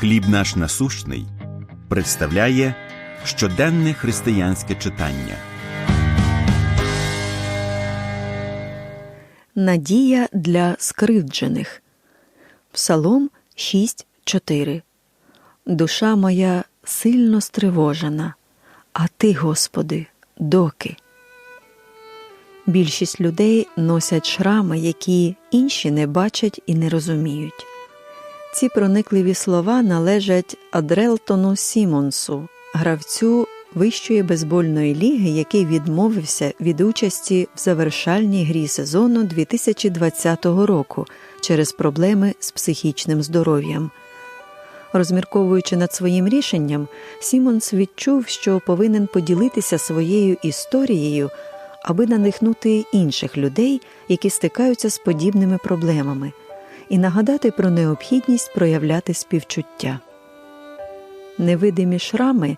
Хліб наш насущний представляє щоденне християнське читання. Надія для скривджених. Псалом 6.4. Душа моя сильно стривожена, а ти, Господи, доки. Більшість людей носять шрами, які інші не бачать і не розуміють. Ці проникливі слова належать Адрелтону Сімонсу, гравцю вищої бейсбольної ліги, який відмовився від участі в завершальній грі сезону 2020 року через проблеми з психічним здоров'ям. Розмірковуючи над своїм рішенням, Сімонс відчув, що повинен поділитися своєю історією, аби надихнути інших людей, які стикаються з подібними проблемами, і нагадати про необхідність проявляти співчуття. Невидимі шрами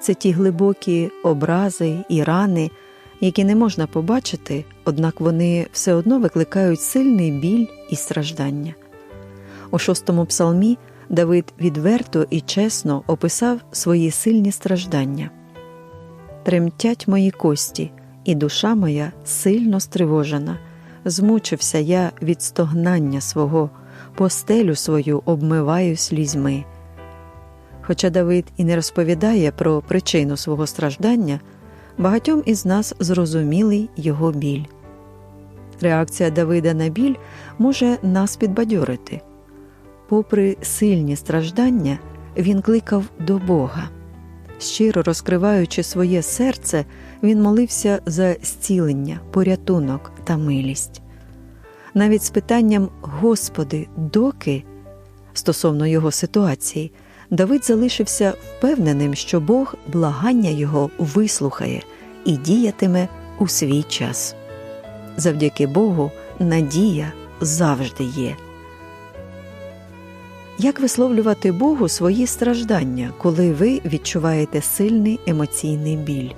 це ті глибокі образи і рани, які не можна побачити, однак вони все одно викликають сильний біль і страждання. У шостому псалмі Давид відверто і чесно описав свої сильні страждання. Тремтять мої кості, і душа моя сильно стривожена. Змучився я від стогнання свого, постелю свою обмиваю слізьми. Хоча Давид і не розповідає про причину свого страждання, багатьом із нас зрозумілий його біль. Реакція Давида на біль може нас підбадьорити. Попри сильні страждання, він кликав до Бога. Щиро розкриваючи своє серце, він молився за зцілення, порятунок та милість. Навіть з питанням Господи, доки стосовно його ситуації, Давид залишився впевненим, що Бог благання його вислухає і діятиме у свій час. Завдяки Богу, надія завжди є. Як висловлювати Богу свої страждання, коли ви відчуваєте сильний емоційний біль?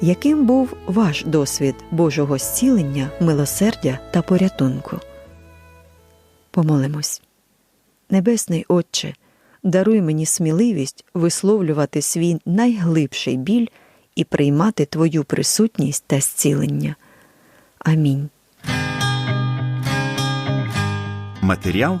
Яким був ваш досвід Божого зцілення, милосердя та порятунку? Помолимось. Небесний Отче, даруй мені сміливість висловлювати свій найглибший біль і приймати Твою присутність та зцілення. Амінь. Матеріал